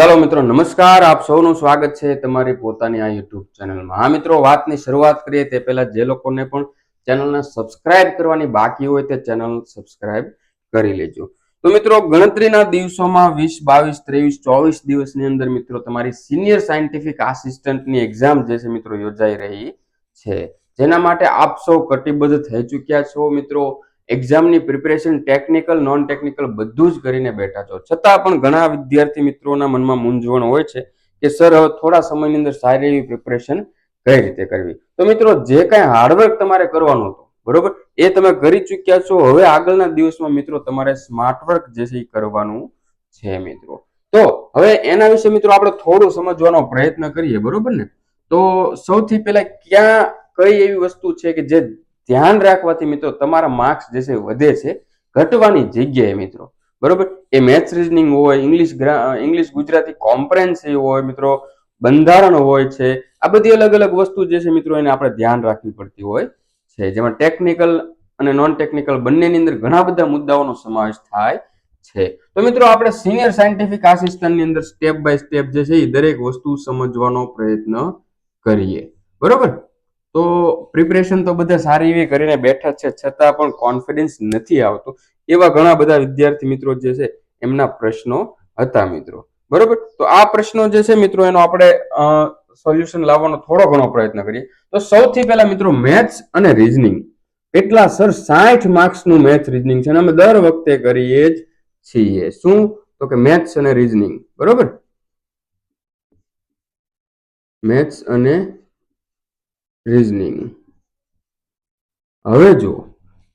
ચાલો મિત્રો, નમસ્કાર. આપ સૌનું સ્વાગત છે તમારી પોતાની આ યુટ્યુબ ચેનલમાં. આ મિત્રો, વાતની શરૂઆત કરીએ તે પહેલા જે લોકોને પણ ચેનલને સબસ્ક્રાઇબ કરવાની બાકી હોય તે ચેનલ સબસ્ક્રાઇબ કરી લેજો. તો મિત્રો, ગણતરીના દિવસોમાં વીસ, બાવીસ, ત્રેવીસ, ચોવીસ દિવસની અંદર મિત્રો, તમારી સિનિયર સાયન્ટિફિક આસિસ્ટન્ટની એક્ઝામ જે છે મિત્રો, યોજાઈ રહી છે. જેના માટે આપ સૌ કટિબદ્ધ થઈ ચૂક્યા છો મિત્રો. એક્ઝામની પ્રિપેરેશન ટેકનિકલ નોન ટેકનિકલ બધું જ કરીને બેઠા છો. છતાં પણ ઘણા વિદ્યાર્થી મિત્રોના મનમાં મૂંઝવણ હોય છે કે સર, હવે થોડા સમયની અંદર સારી એવી પ્રિપરેશન કઈ રીતે કરવી? તો મિત્રો, જે કાંઈ હાર્ડવર્ક તમારે કરવાનું હતું, બરોબર? એ તમે કરી ચૂક્યા છો. હવે આગળના દિવસમાં મિત્રો, તમારે સ્માર્ટ વર્ક જે છે એ કરવાનું છે મિત્રો. તો હવે એના વિશે મિત્રો, આપણે થોડું સમજવાનો પ્રયત્ન કરીએ, બરોબર ને? તો સૌથી પહેલા ક્યાં કઈ એવી વસ્તુ છે કે જે ધ્યાન રાખવાથી મિત્રો તમારા માર્ક્સ જે છે વધે છે. ઘટવાની જગ્યાએ મિત્રો, બરોબર? એ મેથ્સ રીઝનિંગ હોય ઇંગ્લિશ ઇંગ્લિશ ગુજરાતી કોમ્પ્રેન્સિવ હોય મિત્રો, બંધારણ હોય છે, આ બધી અલગ અલગ વસ્તુ જે છે મિત્રો એને આપણે ધ્યાન રાખવી પડતી હોય છે. જેમાં ટેકનિકલ અને નોન ટેકનિકલ બંનેની અંદર ઘણા બધા મુદ્દાઓનો સમાવેશ થાય છે. તો મિત્રો આપણે સિનિયર સાયન્ટિફિક આસિસ્ટન્ટની અંદર સ્ટેપ બાય સ્ટેપ જે છે એ દરેક વસ્તુ સમજવાનો પ્રયત્ન કરીએ. બરોબર? તો પ્રિપરેશન તો બધા સારી એવી કરીને બેઠા છે. છતાં પણ કોન્ફિડન્સ નથી આવતો. એવા ઘણા બધા વિદ્યાર્થી મિત્રો જે છે, એમના પ્રશ્નો હતા મિત્રો. બરોબર? તો આ પ્રશ્નો જે છે મિત્રો, એનો આપણે સોલ્યુશન લાવવાનો થોડો ઘણો પ્રયત્ન કરીએ. તો સૌથી પહેલા મિત્રો મેથ્સ અને રીઝનિંગ એટલા સર? સાઠ માર્ક્સનું મેથ્સ રીઝનિંગ છે અને અમે દર વખતે કરીએ જ છીએ. શું? તો કે મેથ્સ અને રીઝનિંગ બરોબર? મેથ્સ અને રીઝનિંગ હવે જો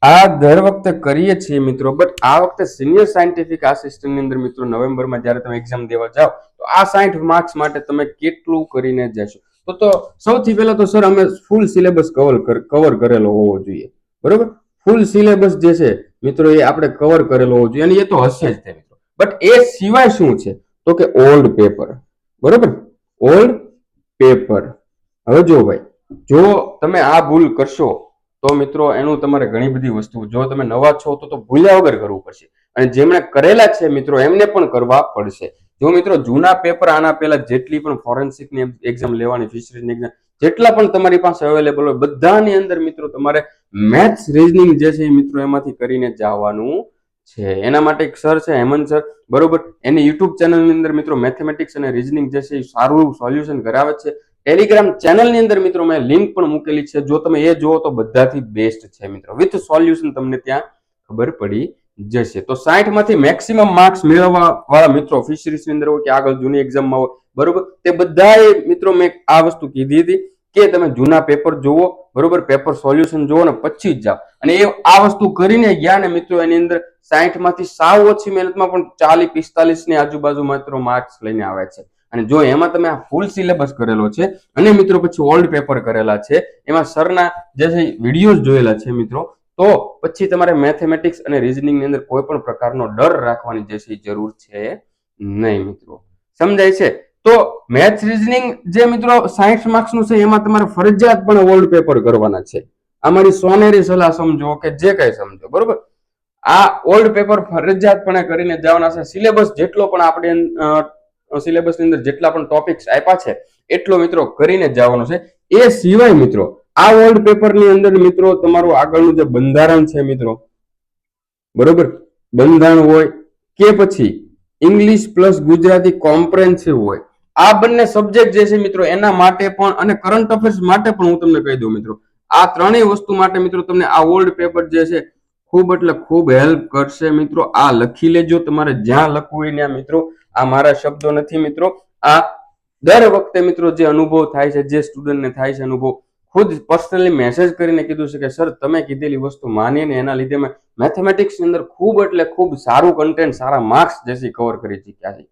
આ દર વખતે કરીએ છીએ મિત્રો બટ આ વખતે સિનિયર સાયન્ટિફિક આસિસ્ટન્ટની અંદર મિત્રો નવેમ્બરમાં જ્યારે તમે એક્ઝામ દેવા જાઓ, તો આ સાઠ માર્ક્સ માટે તમે કેટલું કરીને જશો? તો તો સૌથી પહેલા તો સર અમે ફૂલ સિલેબસ કવર કવર કરેલો હોવો જોઈએ. બરોબર? ફૂલ સિલેબસ જે છે, મિત્રો એ આપણે કવર કરેલો હોવો જોઈએ, અને એ તો હશે જ તે મિત્રો. બટ એ સિવાય શું છે? તો કે ઓલ્ડ પેપર બરોબર? ઓલ્ડ પેપર હવે જો ભાઈ જો તમે આ ભૂલ કરશો, તો મિત્રો એનું તમારે ઘણી બધી વસ્તુ જો તમે નવા છો, તો તો ભૂલ્યા વગર કરવું પડશે. અને જેમણે કરેલા છે મિત્રો, એમને પણ કરવા પડશે. જો મિત્રો જૂના પેપર આના પહેલા જેટલી પણ ફોરેન્સિકની એક્ઝામ લેવાની ફિશરીની એક્ઝામ જેટલા પણ તમારી પાસે અવેલેબલ હોય, બધાની અંદર મિત્રો તમારે મેથ્સ રીઝનિંગ જે છે મિત્રો એમાંથી કરીને જવાનું છે. એના માટે એક સર છે, હેમંત સર બરોબર? એની યુટ્યુબ ચેનલની અંદર મિત્રો મેથેમેટિક્સ અને રીઝનિંગ જે છે એ સારું સોલ્યુશન કરાવે છે. ટેલિગ્રામ ચેનલની અંદર મિત્રો મેં લિંક પણ મૂકેલી છે. જો તમે એ જુઓ તો બધાથી બેસ્ટ છે મિત્રો. વિથ સોલ્યુશન તમને ત્યાં ખબર પડી જશે. તો સાઠમાંથી મેક્સિમમ માર્ક્સ મેળવવા વાળા મિત્રો ફિશરીઝની અંદર હોય કે આગળ જૂની એક્ઝામમાં હોય, બરોબર? તે બધાએ મિત્રો મેં આ વસ્તુ કીધી હતી કે તમે જૂના પેપર જુઓ, બરોબર? પેપર સોલ્યુશન જુઓ ને પછી જ જાઓ. અને એ આ વસ્તુ કરીને ગયા ને મિત્રો એની અંદર સાઠમાંથી સાવ ઓછી મહેનતમાં પણ ચાલીસ પિસ્તાલીસની આજુબાજુ મિત્રો માર્ક્સ લઈને આવે છે. અને જો એમાં તમે આ ફૂલ સિલેબસ કરેલો છે, અને મિત્રો પછી ઓલ્ડ પેપર કરેલા છે, એમાં સરના જે છે વિડીયોઝ જોયેલા છે મિત્રો, તો પછી તમારે મેથેમેટિક્સ અને રીઝનિંગની અંદર કોઈ પણ પ્રકારનો ડર રાખવાની જે છે જરૂર છે નહીં મિત્રો. સમજાય છે? તો મેથ્સ રીઝનિંગ જે મિત્રો સાયન્સ માર્ક્સનું છે, એમાં તમારે ફરજિયાત પણ ઓલ્ડ પેપર કરવાના છે. અમારી સોનેરી સલાહ સમજો કે જે કઈ સમજો, બરોબર? આ ઓલ્ડ પેપર ફરજિયાતપણે કરીને જવાના છે. સિલેબસ જેટલો પણ આપણે સિલેબસની અંદર જેટલા પણ ટોપિક્સ આપ્યા છે, એટલો મિત્રો કરીને જવાનો છે. એ સિવાય મિત્રો, આ ઓલ્ડ પેપરની અંદર મિત્રો તમારું આગળનું જે બંધારણ છે મિત્રો, બરોબર? બંધારણ હોય કે પછી ઇંગ્લિશ પ્લસ ગુજરાતી કોમ્પ્રેન્સિવ હોય, આ બંને સબ્જેક્ટ જે છે મિત્રો, એના માટે પણ અને કરંટ અફેર્સ માટે પણ હું તમને કહી દઉં મિત્રો, આ ત્રણેય વસ્તુ માટે મિત્રો તમને આ ઓલ્ડ પેપર જે છે, ખૂબ એટલે ખૂબ હેલ્પ કરશે મિત્રો. આ લખી લેજો, તમારે જ્યાં લખવું હોય ત્યાં મિત્રો. આ મારા શબ્દો નથી મિત્રો. આ દર વખતે મિત્રો જે અનુભવ થાય છે, જે સ્ટુડન્ટને થાય છે અનુભવ, ખુદ પર્સનલી મેસેજ કરીને કીધું છે કે સર તમે કીધેલી વસ્તુ માનીને એના લીધે મેં મેથેમેટિક્સની અંદર ખૂબ એટલે ખૂબ સારું કન્ટેન્ટ સારા માર્ક્સ જેથી કવર કરી ચૂક્યા છે.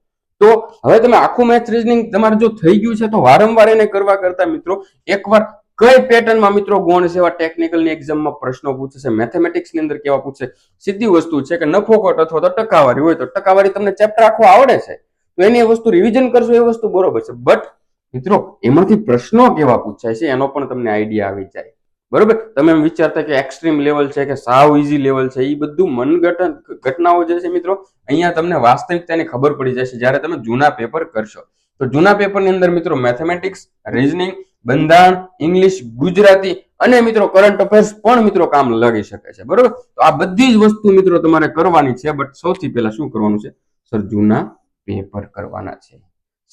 તો હવે તમે આખું મેથ રીઝનિંગ તમારે જો થઈ ગયું છે, તો વારંવાર એને કરવા કરતા મિત્રો, એકવાર કઈ પેટર્નમાં મિત્રો ગૌણ સેવા ટેકનિકલની એક્ઝામમાં પ્રશ્નો પૂછે છે મેથેમેટિક્સની અંદર કેવા પૂછે સીધી વસ્તુ છે કે નફો ખોટ અથવા તો ટકાવારી હોય તો ટકાવારી તમને ચેપ્ટર આખો આવડે છે. તો એની વસ્તુ રિવિઝન કરશો, એ વસ્તુ બરોબર છે. બટ મિત્રો, એમાંથી પ્રશ્નો કેવા પૂછાય છે એનો પણ તમને આઈડિયા આવી જાય. બરોબર? તમે એમ વિચારતા કે એક્સ્ટ્રીમ લેવલ છે કે સાવ ઇઝી લેવલ છે એ બધું મનગટન ઘટનાઓ જે છે મિત્રો, અહીંયા તમને વાસ્તવિકતાની ખબર પડી જશે જ્યારે તમે જૂના પેપર કરશો. તો જૂના પેપરની અંદર મિત્રો મેથેમેટિક્સ રીઝનિંગ બંધારણ, ઇંગ્લિશ, ગુજરાતી અને મિત્રો કરંટ અફેર્સ પણ મિત્રો કામ લાગી શકે છે. બરોબર? તો આ બધી જ વસ્તુ મિત્રો તમારે કરવાની છે બટ સૌથી પહેલા શું કરવાનું છે? સર જૂના પેપર કરવાના છે.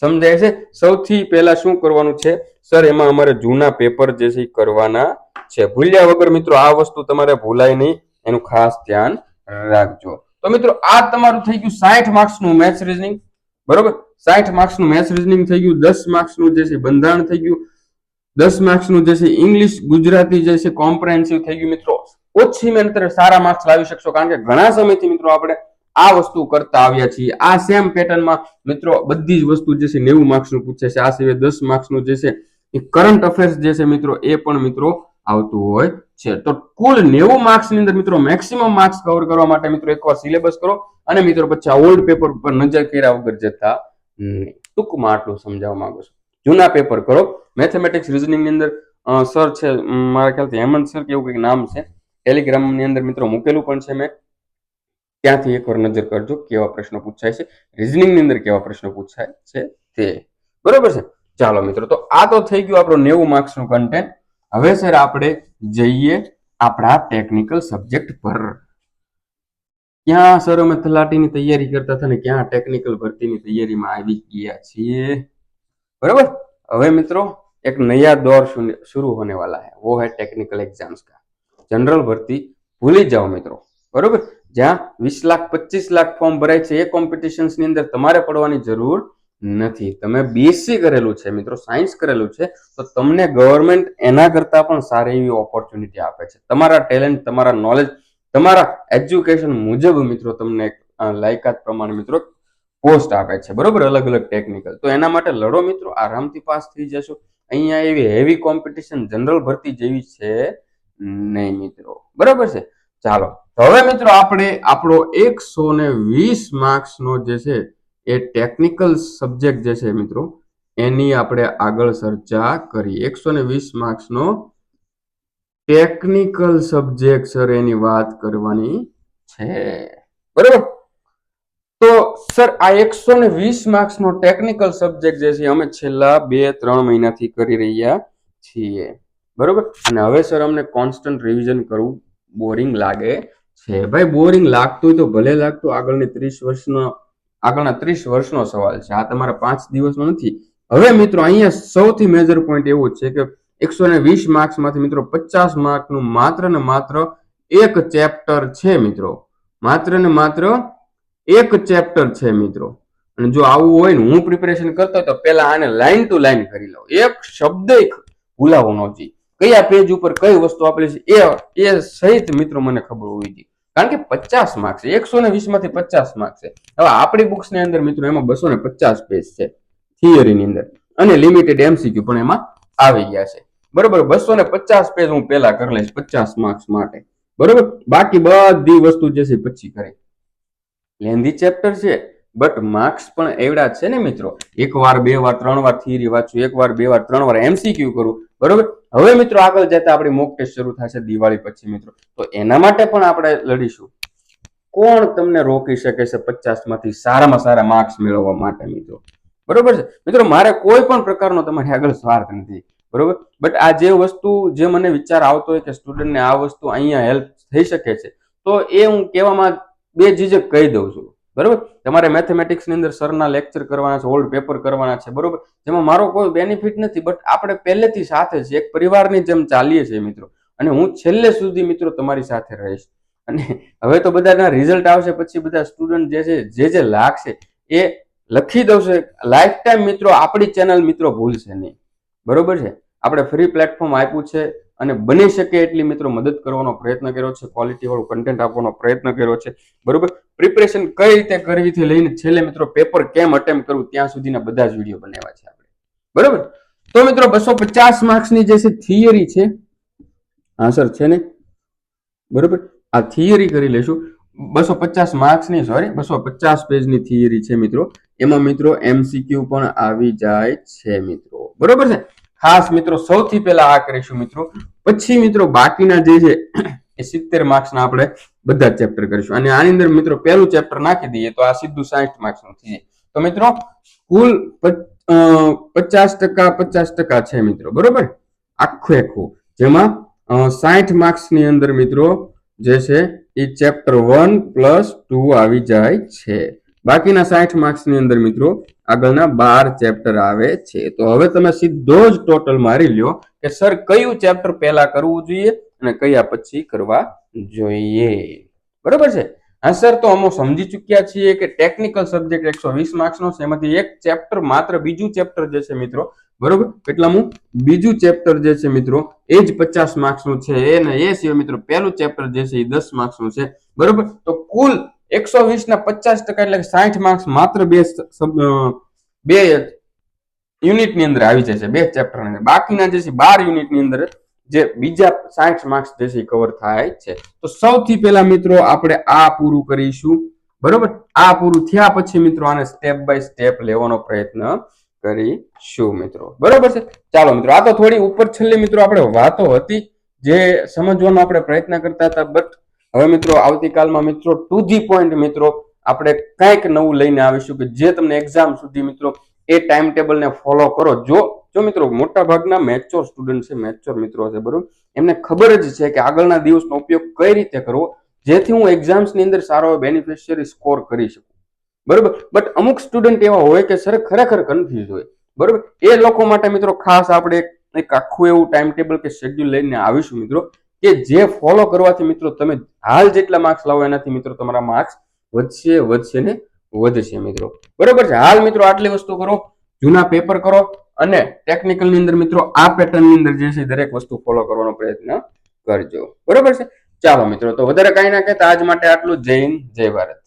સમજાય છે? સૌથી પહેલા શું કરવાનું છે? સર, એમાં અમારે જૂના પેપર જે છે કરવાના છે. ભૂલ્યા વગર મિત્રો આ વસ્તુ તમારે ભૂલાય નહીં. એનું ખાસ ધ્યાન રાખજો. તો મિત્રો, આ તમારું થઈ ગયું સાઠ માર્ક્સનું મેથ્સ રીઝનિંગ બરોબર? સાઠ માર્ક્સનું મેથ્સ રીઝનિંગ થઈ ગયું, દસ માર્ક્સનું જે છે બંધારણ થઈ ગયું. દસ માર્ક્સનું જે છે ઇંગ્લિશ ગુજરાતી જે છે કોમ્પ્રેહેન્સિવ થઈ ગયું મિત્રો. ઓછી મહેનત સારા માર્ક્સ લાવી શકશો. કારણ કે ઘણા સમયથી મિત્રો આપણે આ વસ્તુ કરતા આવ્યા છીએ. આ સેમ પેટર્નમાં મિત્રો બધી જ વસ્તુ જે છે નેવું માર્ક્સનું પૂછે છે. આ સિવાય દસ માર્ક્સનું જે છે એ કરંટ અફેર્સ જે છે મિત્રો એ પણ મિત્રો આવતું હોય છે. તો કુલ નેવું માર્ક્સની અંદર મિત્રો મેક્સિમમ માર્ક્સ કવર કરવા માટે મિત્રો એકવાર સિલેબસ કરો અને મિત્રો પછી આ ઓલ્ડ પેપર ઉપર નજર કર્યા વગર જતા ટૂંકમાં આટલું સમજાવવા માંગુ છું. જૂના પેપર કરો. મેથેમેટિક્સ રીઝનિંગની અંદર સર છે મારા ખ્યાલથી હેમંત સર કે એવું કંઈક નામ છે. ટેલિગ્રામની અંદર મિત્રો મૂકેલું પણ છે મેં. ત્યાંથી એકવાર નજર કરજો કેવા પ્રશ્નો પૂછાય છે. રીઝનિંગની અંદર કેવા પ્રશ્નો પૂછાય છે તે. બરોબર છે? ચાલો મિત્રો, તો આ તો થઈ ગયું આપણો નેવું માર્ક્સનું કન્ટેન્ટ હવે સર આપણે જઈએ આપણા ટેકનિકલ સબ્જેક્ટ પર. ક્યાં સર અમે તલાટીની તૈયારી કરતા હતા ને ક્યાં ટેકનિકલ ભરતીની તૈયારીમાં આવી ગયા છીએ? बराबर હવે મિત્રો, એક નયા દોર શરૂ होने वाला है वो है टेक्निकल एग्जाम्स का જનરલ ભરતી ભૂલી જાઓ મિત્રો. બરોબર? જ્યાં વીસ લાખ, પચીસ લાખ ફોર્મ ભરાય છે, એ કોમ્પિટિશન્સની અંદર તમારે પડવાની જરૂર નથી. તમે બીએસસી કરેલું છે મિત્રો સાયન્સ કરેલું છે, તો તમને ગવર્મેન્ટ એના કરતાં પણ સારી એવી ઓપોર્ચ્યુનિટી આપે છે. તમારા ટેલેન્ટ તમારા નોલેજ તમારા એજ્યુકેશન મુજબ મિત્રો તમને લાયકાત પ્રમાણે મિત્રો પોસ્ટ આપે છે, બરોબર? અલગ અલગ ટેકનિકલ તો એના માટે લડો મિત્રો, આરામથી પાસ થઈ જશો. અહીંયા એવી હેવી કોમ્પિટિશન જનરલ ભરતી જેવી છે નહીં મિત્રો. બરોબર છે? ચાલો. હવે મિત્રો આપણે આપણો એકસો ને વીસ માર્ક્સનો જે છે એ ટેકનિકલ સબ્જેક્ટ જે છે મિત્રો, એની આપણે આગળ ચર્ચા કરી. એકસો ને વીસ માર્ક્સનો ટેકનિકલ સબ્જેક્ટ સર એની વાત કરવાની છે. બરોબર? તો સર, આ એકસો ને વીસ માર્ક્સનો ટેકનિકલ સબ્જેક્ટ જે છે, અમે છેલ્લા બે, ત્રણ મહિનાથી કરી રહ્યા છીએ. બરોબર? અને હવે સર, અમને કોન્સ્ટન્ટ રિવિઝન કરવું બોરિંગ લાગે છે. ભાઈ બોરિંગ લાગતું હોય તો ભલે લાગતું, આગળની ત્રીસ વર્ષનો, આગળના ત્રીસ વર્ષનો સવાલ છે. આ તમારા પાંચ દિવસનો નથી. હવે મિત્રો, અહીંયા સૌથી મેજર પોઈન્ટ એવો છે કે એકસો ને વીસ માર્ક્સમાંથી મિત્રો પચાસ માર્કનું માત્ર ને માત્ર એક ચેપ્ટર છે મિત્રો. માત્ર ને માત્ર એક ચેપ્ટર છે મિત્રો. અને જો આવું હોય ને હું પ્રિપેરેશન કરતો તો પહેલા આને લાઈન ટુ લાઈન કરી લઉં. એક શબ્દ ભૂલાવો ન જોઈએ કયા પેજ ઉપર કઈ વસ્તુ આપેલી છે એ એ સહિત મિત્રો મને ખબર હોવી જોઈએ. કારણ કે પચાસ માર્ક્સ એકસો ને વીસમાંથી પચાસ માર્ક્સ છે. હવે આપણી બુક્સની અંદર મિત્રો એમાં બસો ને પચાસ પેજ છે થિયરીની અંદર. અને લિમિટેડ એમસીક્યુ પણ એમાં આવી ગયા છે. બરોબર, બસો ને પચાસ પેજ હું પહેલા કરી લઈશ, પચાસ માર્ક્સ માટે. બરોબર? બાકી બધી વસ્તુ જે છે પછી કરે લેન્ધી ચેપ્ટર છે બટ માર્ક્સ પણ એવડા છે ને મિત્રો. એક વાર, બે વાર, ત્રણ વાર થિયરી વાંચું, એક વાર, બે વાર, ત્રણ વાર એમસીક્યુ કરું, બરોબર? હવે મિત્રો આગળ જતા આપણી મોક ટેસ્ટ શરૂ થશે દિવાળી પછી મિત્રો. તો એના માટે પણ આપણે લડીશું. કોણ તમને રોકી શકે છે પચાસમાંથી સારામાં સારા માર્ક્સ મેળવવા માટે મિત્રો? બરોબર છે? મિત્રો, મારે કોઈ પણ પ્રકારનો તમારી આગળ સ્વાર્થ નથી. બરોબર? બટ આ જે વસ્તુ, જે મને વિચાર આવતો હોય કે સ્ટુડન્ટને આ વસ્તુ અહીંયા હેલ્પ થઈ શકે છે, તો એ હું કહેવામાં બે ઝીઝક કહી દઉં છું. બરોબર? તમારે મેથેમેટિક્સની અંદર સરના લેક્ચર કરવાના છે ઓલ્ડ પેપર કરવાના છે, બરોબર? જેમાં મારો કોઈ બેનિફિટ નથી બટ આપણે પહેલેથી સાથે છે એક પરિવારની જેમ ચાલીએ છીએ મિત્રો. અને હું છેલ્લે સુધી મિત્રો તમારી સાથે રહીશ. અને હવે તો બધાના રિઝલ્ટ આવશે, પછી બધા સ્ટુડન્ટ જે છે, જે જે લાગશે, એ લખી દઉં લાઈફ ટાઈમ મિત્રો, આપણી ચેનલ મિત્રો ભૂલશે નહીં. બરોબર છે? આપણે ફ્રી પ્લેટફોર્મ આપ્યું છે. અને બની શકે એટલી મિત્રો મદદ કરવાનો પ્રયત્ન કર્યો છે ક્વોલિટી વાળું કન્ટેન્ટ આપવાનો પ્રયત્ન કર્યો છે. બરોબર? પ્રિપરેશન કઈ રીતે કરવીથી લઈને છેલ્લે મિત્રો પેપર કેમ અટેમ્પ કરવું ત્યાં સુધીના બધા જ વીડિયો બનાવ્યા છે આપણે. બરોબર? તો મિત્રો બસો પચાસ માર્ક્સની જે છે થિયરી છે હા સર છે ને? બરોબર? આ થિયરી કરી લેશું બસો પચાસ માર્ક્સની સોરી બસો પચાસ પેજની થિયરી છે મિત્રો. એમાં મિત્રો એમસીક્યુ પણ આવી જાય છે મિત્રો. બરોબર છે? ખાસ મિત્રો, સૌથી પહેલા આ કરીશું મિત્રો. પછી મિત્રો, બાકીના જે છે, એ સિત્તેર માર્ક્સના આપણે બધા ચેપ્ટર કરીશું. અને આની અંદર મિત્રો, પહેલું ચેપ્ટર નાખી દઈએ તો આ સીધું સાઠ માર્ક્સનું થઈ તો મિત્રો, કુલ પચાસ ટકા પચાસ ટકા છે મિત્રો, બરોબર? આખું આખું. જેમાં સાઠ માર્ક્સની અંદર મિત્રો, જે છે, એ ચેપ્ટર વન પ્લસ ટુ આવી જાય છે. બાકીના સાઠ માર્ક્સની અંદર મિત્રો, આગળના બાર ચેપ્ટર આવે છે. તો હવે તમે સીધો જ ટોટલ મારી લ્યો કે સર કયું ચેપ્ટર પહેલા કરવું જોઈએ અને કયા પછી કરવા જોઈએ. બરોબર છે? હા સર તો અમે સમજી ચુક્યા છીએ કે ટેકનિકલ સબ્જેક્ટ એકસો વીસ માર્ક્સનો છે. એમાંથી એક ચેપ્ટર માત્ર બીજું ચેપ્ટર જે છે મિત્રો, બરોબર? કેટલામું? બીજું ચેપ્ટર જે છે મિત્રો, એ જ પચાસ માર્ક્સનું છે. એ ને એ સિવાય મિત્રો, પહેલું ચેપ્ટર જે છે એ દસ માર્ક્સનું છે. બરોબર? તો કુલ એકસો વીસ ના પચાસ ટકા એટલે સાઠ માર્ક્સ માત્ર બે બે યુનિટની અંદર આવી છે બે ચેપ્ટર બાકીના જે છે, બાર યુનિટની અંદર જે બીજા સાઠ માર્ક્સ જે છે કવર થાય છે. તો સૌથી પહેલા મિત્રો આપણે આ પૂરું કરીશું. બરોબર? આ પૂરું થયા પછી મિત્રો આને સ્ટેપ બાય સ્ટેપ લેવાનો પ્રયત્ન કરીશું મિત્રો. બરોબર છે? ચાલો મિત્રો, આ તો થોડી ઉપર છેલ્લી મિત્રો આપણે વાતો હતી જે સમજવાનો આપણે પ્રયત્ન કરતા હતા બટ હવે મિત્રો, આવતીકાલમાં મિત્રો ટુ ધી પોઈન્ટ મિત્રો, આપણે કંઈક નવું લઈને આવીશું કે જે તમને એક્ઝામ સુધી મિત્રો એ ટાઈમ ટેબલને ફોલો કરો. જો જો મિત્રો મોટા ભાગના મેચ્યોર સ્ટુડન્ટ છે મેચ્યોર મિત્રો છે બરોબર? એમને ખબર જ છે કે આગળના દિવસનો ઉપયોગ કઈ રીતે કરવો, જેથી હું એક્ઝામ્સની અંદર સારો બેનિફિશિયરી સ્કોર કરી શકું. બરોબર? બટ અમુક સ્ટુડન્ટ એવા હોય કે સર, ખરેખર કન્ફ્યુઝ હોય. બરોબર? એ લોકો માટે મિત્રો ખાસ આપણે એક- આખું એવું ટાઈમ ટેબલ કે શેડ્યુલ લઈને આવીશું મિત્રો. કે જે ફોલો કરવાથી મિત્રો તમે હાલ જેટલા માર્ક્સ લાવો એનાથી મિત્રો તમારા માર્ક્સ વધશે વધશે ને વધશે મિત્રો. બરોબર છે? હાલ મિત્રો આટલી વસ્તુ કરો, જૂના પેપર કરો અને ટેકનિકલની અંદર મિત્રો આ પેટર્નની અંદર જે છે દરેક વસ્તુ ફોલો કરવાનો પ્રયત્ન કરજો. બરોબર છે? ચાલો મિત્રો, તો વધારે કાંઈ ના કહેતા. આજ માટે આટલું. જય હિન્દ, જય ભારત.